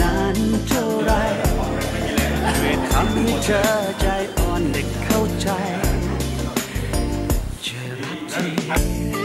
นานเท่าไรทำให้เธอใจอ่อนได้เข้าใจจะรักที